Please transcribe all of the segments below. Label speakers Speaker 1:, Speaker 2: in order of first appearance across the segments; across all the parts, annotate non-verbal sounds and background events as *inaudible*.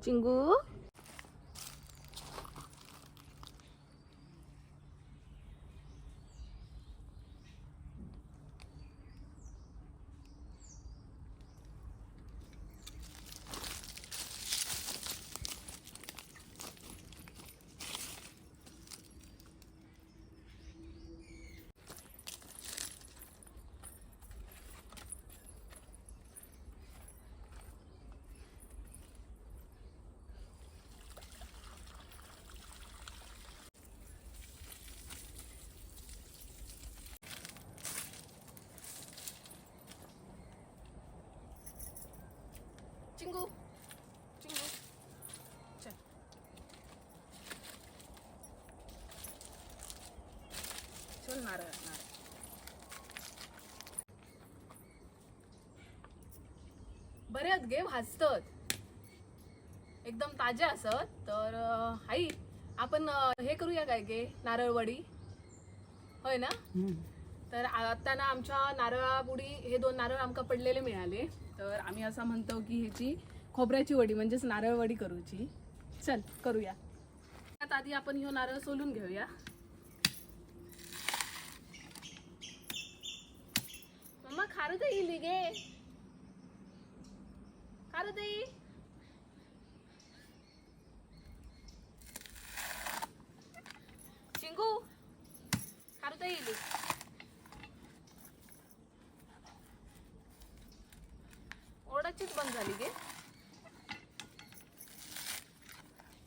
Speaker 1: 친구? चिंगू चिंगू चिंगू चल चल नारळ नारळ बरे आहेत गे भाजतात. एकदम ताजे असत तर अं, आई आपण अं, हे करूया काय गे नारळवडी? होय ना? तर आता ना आमच्या नारळाबुडी हे दोन नारळ आमका पडलेले मिळाले. तर आम्ही असं म्हणतो की ह्याची खोबऱ्याची वडी म्हणजेच नारळ वडी करूची. चल करूया. त्यात आधी आपण ह्यो नारळ सोलून घेऊया. मम्मा खारं येईल गे खारं येईल चिंगू खारं येईल नुकतीच बंद झाली गे.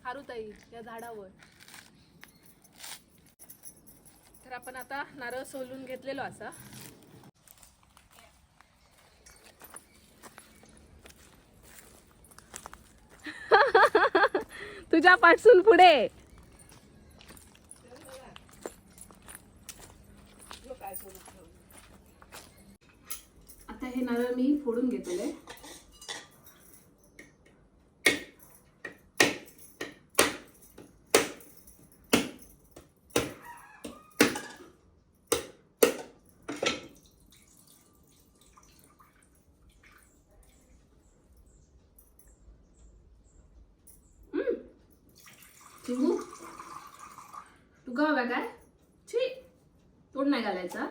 Speaker 1: हारुताई या झाडावर. तर आपण आता नारळ सोलून घेतलेलो असा. *laughs* तुझ्या पाठसून पुढे. आता हे नारळ मी फोडून घेतले चिंगू तू का हव्या काय? छी तोड नाही घालायचा.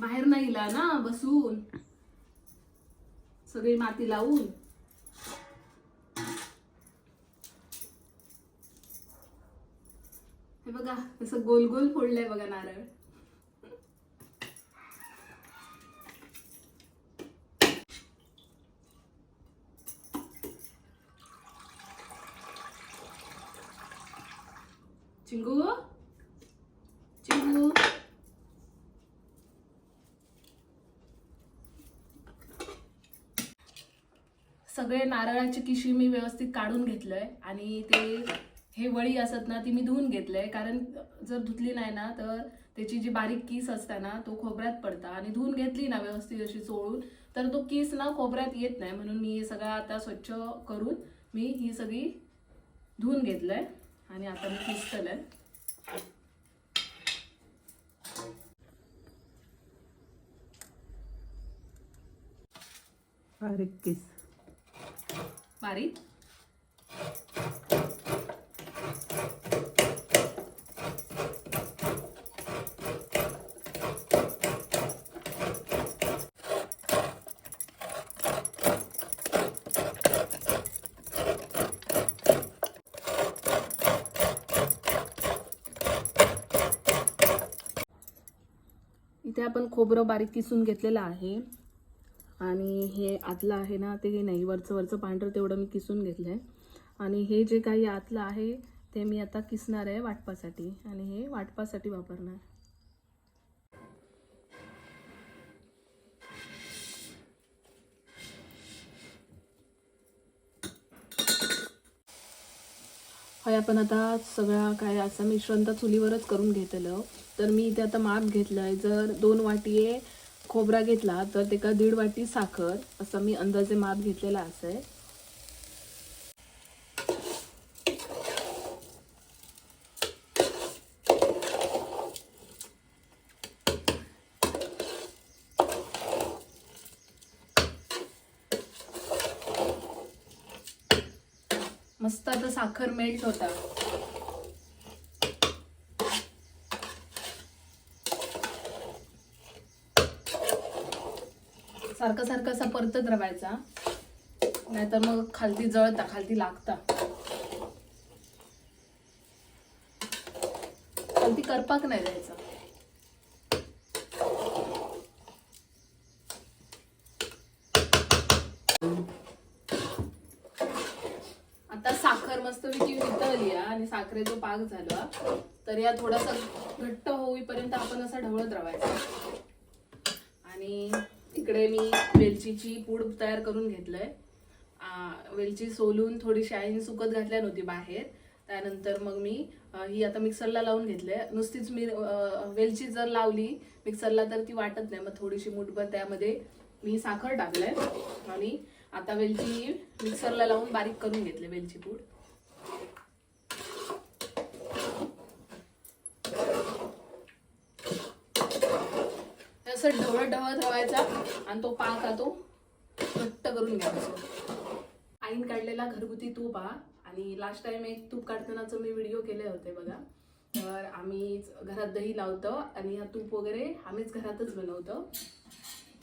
Speaker 1: बाहेर नाही इला ना बसून. सगळी माती लावून. हे बघा असं गोल गोल फोडलंय बघा नारळ. चिंगू चिंगू सगळे नारळाची किशी मी व्यवस्थित काढून घेतलंय आणि ते हे वळी असत ना ती मी धुवून घेतलंय. कारण जर धुतली नाही ना तर त्याची जी बारीक किस असते ना तो खोबऱ्यात पडता. आणि धुवून घेतली ना व्यवस्थित अशी चोळून तर तो किस ना खोबऱ्यात येत नाही. म्हणून मी हे सगळं आता स्वच्छ करून मी ही सगळी धुवून घेतलंय. आणि आता मी किसतलंय
Speaker 2: बारीक किस.
Speaker 1: बारीक इथे आपण खोबरं बारीक किसून घेतलेलं आहे. आणि हे आतलं आहे ना ते नाही वरचं वरचं पांढरं तेवढं मी किसून घेतलं आहे आणि हे जे काही आतलं आहे ते मी आता किसणार आहे वाटपासाठी. आणि हे वाटपासाठी वापरणार. होय आपण आता सगळा काय असं मिश्रण तर चुलीवरच करून घेतलं तर मी इथे आता माप घेतलं आहे जर दोन वाटी खोबरा घेतला तर त्याका दीड वाटी साखर असं मी अंदाजे माप घेतलेला असं आहे. मस्त आता साखर मेल्ट होता. सारखं सारखं असा परतत रवायचा. नाहीतर मग खालती जळता खालती लागता. खालती करपाक नाही द्यायचा आता साखर मस्त विकी वितळली हा आणि साखरेचा पाक झाला तर या थोडासा घट्ट होईपर्यंत आपण असा ढवळत राहायचा आणि इकडे मी वेलचीची पूड तयार करून घेतलंय. वेलची सोलून थोडीशी आईन सुकत घातल्या नव्हती बाहेर. त्यानंतर मग मी ही आता मिक्सरला लावून घेतले नुसतीच मी वेलची जर लावली मिक्सरला तर ती वाटत नाही. मग थोडीशी मुठभर त्यामध्ये मी साखर टाकलंय. आणि आता वेलची मिक्सरला लावून बारीक करून घेतले वेलची पूड. असं ढवळ धवायचा आणि तो पाक तो घट्ट करून घ्यायचा. आईन काढलेला घरगुती तूप हा. आणि लास्ट टाइम एक तूप काढतानाच मी व्हिडिओ केले होते बघा. तर आम्ही घरात दही लावतो आणि हा तूप वगैरे आम्हीच घरातच बनवतो.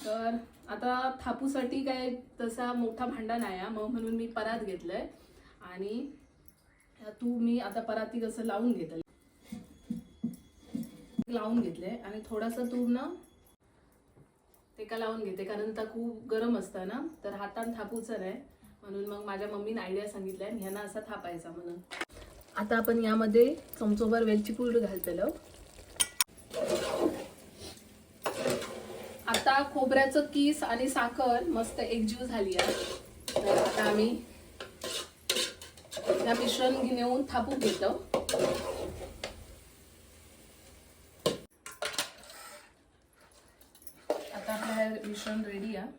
Speaker 1: तर आता थापूसाठी काय तसा मोठा भांडा नाही आहे मग म्हणून मी परात घेतलंय. आणि तू मी आता पराती कसं लावून घेतलं लावून घेतले आणि थोडासा तूप ना ते का लावून घेते कारण त्या खूप गरम असतं ना. तर हातान थापूचं नाही. म्हणून मग माझ्या मम्मीने आयडिया सांगितल्या ह्यांना असा थापायचा म्हणून. आता आपण यामध्ये चमचोभर वेलची पूड घालतलो. आता खोबऱ्याचं किस आणि साखर मस्त एकजीव झाली आहे. तर आता आम्ही या मिश्रण नेऊन थापून घेतो आता आपलं हे मिश्रण रेडी आहे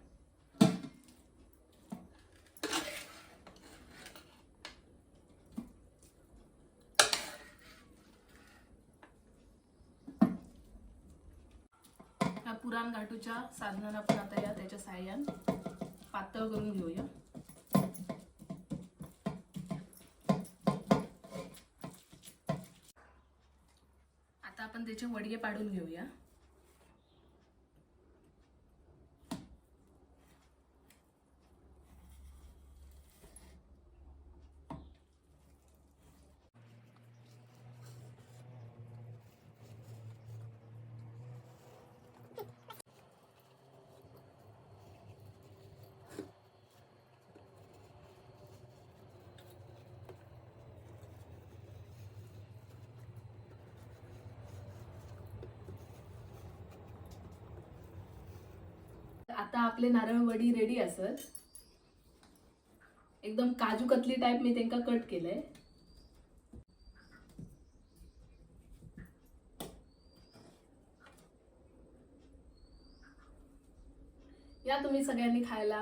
Speaker 1: पुराण गाठूच्या साधनाला आपण आता या त्याच्या साह्यान पातळ करून घेऊया. आता आपण त्याचे वडगे पाडून घेऊया. आता आपले नारळ वडी रेडी असत एकदम काजू कतली टाईप मी त्यांना कट केलंय. या तुम्ही सगळ्यांनी खायला.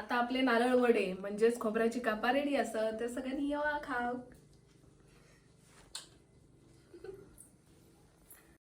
Speaker 1: आता आपले नारळ वडे म्हणजेच खोबऱ्याची कापा रेडी असत तर सगळ्यांनी येवा खाव.